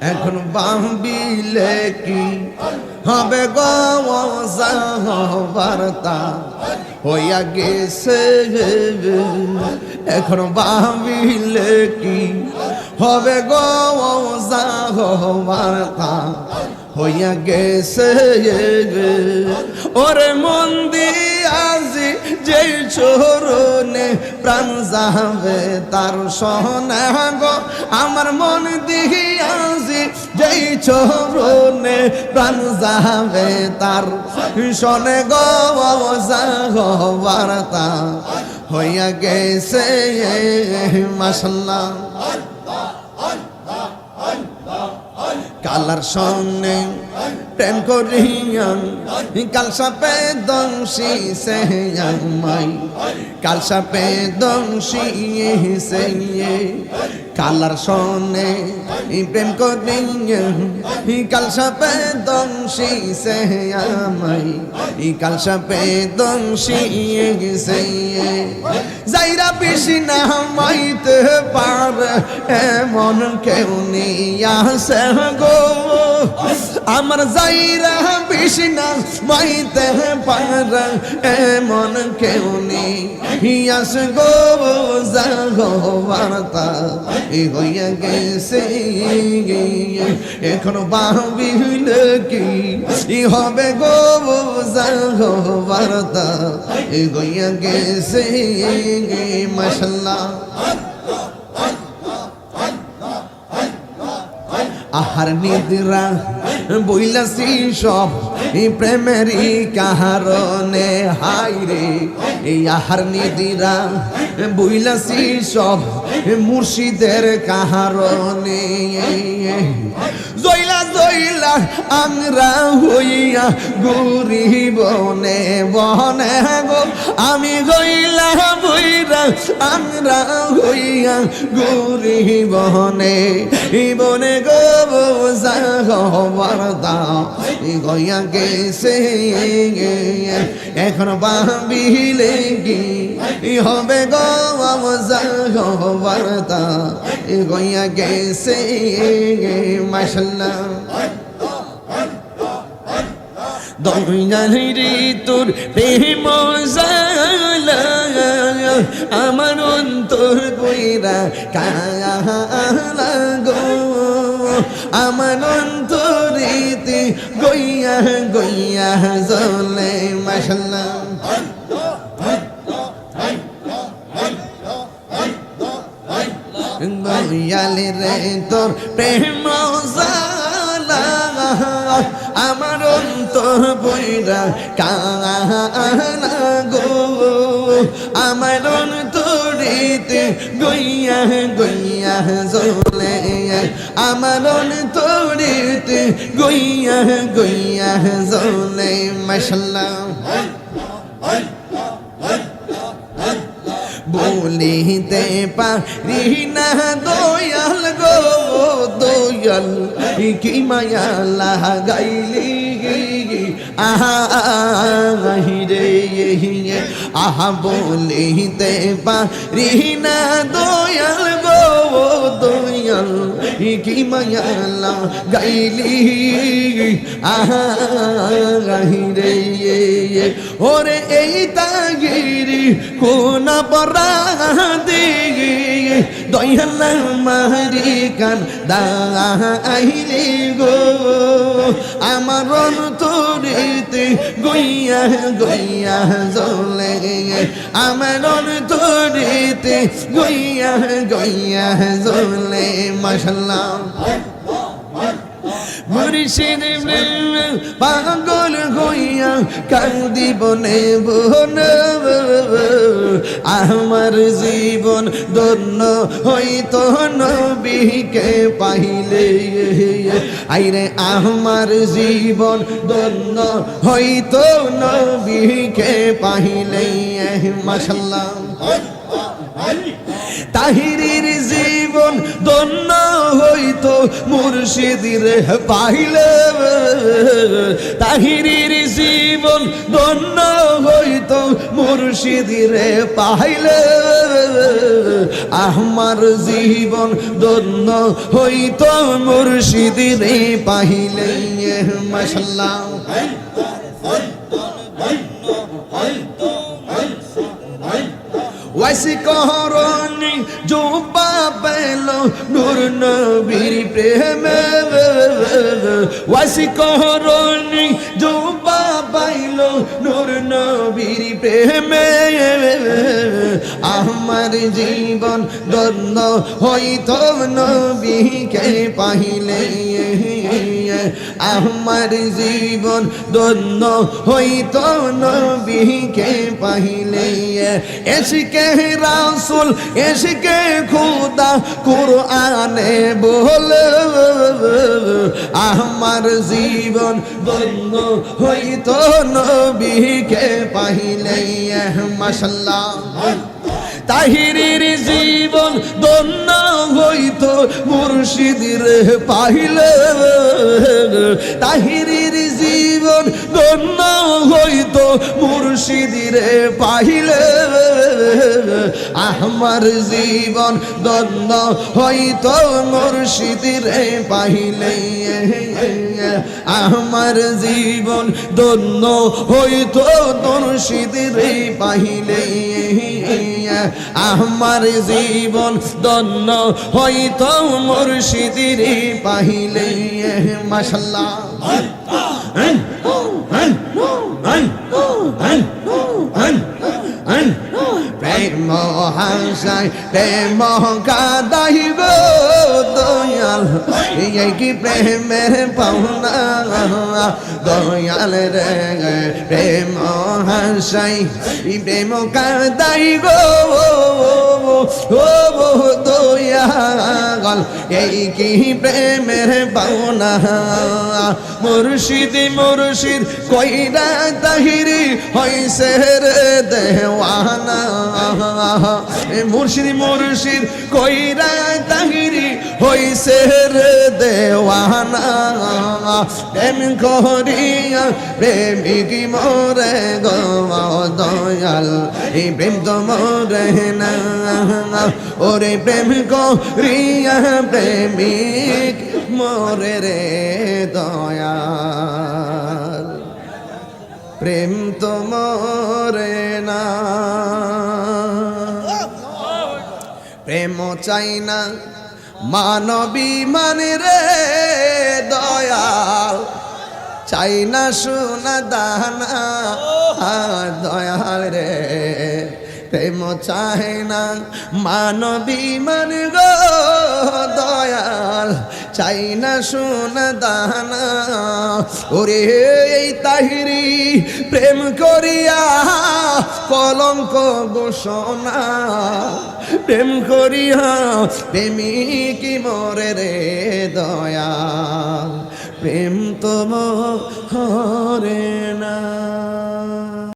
এখন বাবিলে কি হবে বার্তা হইয়া গেছে এখন বাবিলে কি হবে বার্তা হইয়া গেছে ওরে মন্দির আজি যেই চরণে প্রাণ যাবে তার সহনা গো আমার মন দিহি আজি যেই চরণে প্রাণ যাবে তার শোনে গো। বার্তা হইয়া গেছে মাসাল্লাহ কালার সঙ্গে প্রেম করিয়াম কাল সাপে দংশি সে মাই কাল সাপে দংশি সে কালার সনে প্রেম করিয়ান কাল সাপে দংশি সে মাই কাল সাপে দংশি সে। যাইরা বেশি না মাইতে পারে, এমন কেউ আসে গো। আমার যাইরা বেশি না মাইতে পারে, এমন কেউ নেই আস গো। যাগো বার্তা হইয়া গেছে, এখন বাবিল কি ই হবে গো বার্তা। এ হইয়া গেছে মাসাল্লাহ আহার নিদ্রা বইলাছি সব। প্রেমেরই কাহারণে হাই রে, এই আহার নিদিরা বইলাছি সব মুর্শিদের কাহারণে জইলা জইলা আমরা হইয়া গরিব বনে বনে গো, আমি গইলা বইরা আমরা হইয়া গরিব বনে বনে গো বারদা গইয়া গেছে এখন বাবিলে কি হবে গো বারদা গইয়া গেছে মাসাল্লাহ দয়ালি তোর প্রেম আমার অন্তর বইরা কালা গো। আমার অন্তরিতে গইয়া গইয়া জলে মাসাল্লাহ গইয়ালে রে তোর প্রেম আমার অন্তর বইরা কালা গো। আমার অন্তরিতে গইয়া গইয়া জলে আমার অন্তরিতে গইয়া গইয়া জলে মাসাল্লাহ বলিতে পারি না দয়াল গো, দয়াল। কি মায়া লাগাইলি আহা রে আহা বলিতে পারি না দয়াল গো দয়াল, কি মায়া লাগাইলি? আহা রে ওরে এই তাগিরি কোন পরা দিগি দয়াল মাহারি কান দাইলি গো। আমার অন্তরিতে গইয়া গইয়া জলে আমার অন্তরিতে গইয়া গইয়া জলে মাসাল্লাহ মুর্শিদ পাগল হইয়া কান্দি বনে বন। আমার জীবন দন্য হইতো নবীকে পাইলে। আইরে, আমার জীবন দন্য হইতো নবীকে পাইলে। মাসাল্লাহ তাহিরির জীবন দন্য মুর্শিদির পাইলে তাহিরির জীবন দন্য হইতো, মুর্শিদির পাইলে আমার জীবন দন্য হইতো, মুর্শিদির পাইলে। মাসাল্লাহ ওয়াসি কহরনি জোবা পেল নূর নবীর প্রেমে। ওয়াসি কহরনি জোবা পাইল নূর নবীর প্রেমে। আমার জীবন দন্ন হইত নবীকে পাইলে আমার জীবন দন্য হইত নবীকে পাইলে এসকে রাসুল, এসকে খুদা কুরআনে বল, আমার জীবন দন্য হইত নবীকে পাইলে মাশাল্লাহ। তাহিরির জীবন দন্য হইত মুর্শিদির পাহিল তাহিরির জীবন দন্য হইত মুর্শিদির পাহিল আমার জীবন দন্য হইত মুর্শিদির পাইলে আমার জীবন দন্য হইত মুর্শিদির পাইলে আমার জীবন দন্য হইত মুর্শিদির পাহিলে। মাসাল্লাহ প্রেম হাসায় প্রেম কাদাইব দয়াল, এই কি প্রেমের পাওনা? দয়াল রে, প্রেম হাসাই প্রেম কাদাই গো ও দয়াল, এই কি প্রেমের পাওনা? মুর্শিদ মুর্শিদ কইরা তাহিরি হইছে রে দেওয়ানা। মুর্শিদ মুর্শিদ কইরা তাহিরি হইছে রে দেওয়ানা। প্রেম করিয়া প্রেমিক মরে গো দয়াল এই প্রেম তো মরে না। ওরে প্রেম করিয়া প্রেমিক মরে রে দয়াল প্রেম তো মরে না। প্রেম চাই না মানবী মানে রে দয়াল। চাই না সোনা দানা দয়াল রে। প্রেম চাহে না মানবী মানে গো দয়াল। চাই না সোনা দানা ওরে, এই তাহিরি প্রেম করিয়া কলঙ্ক ঘোষণা। প্রেম করিয়া প্রেমিক মরে রে দয়া প্রেম তো হরে না।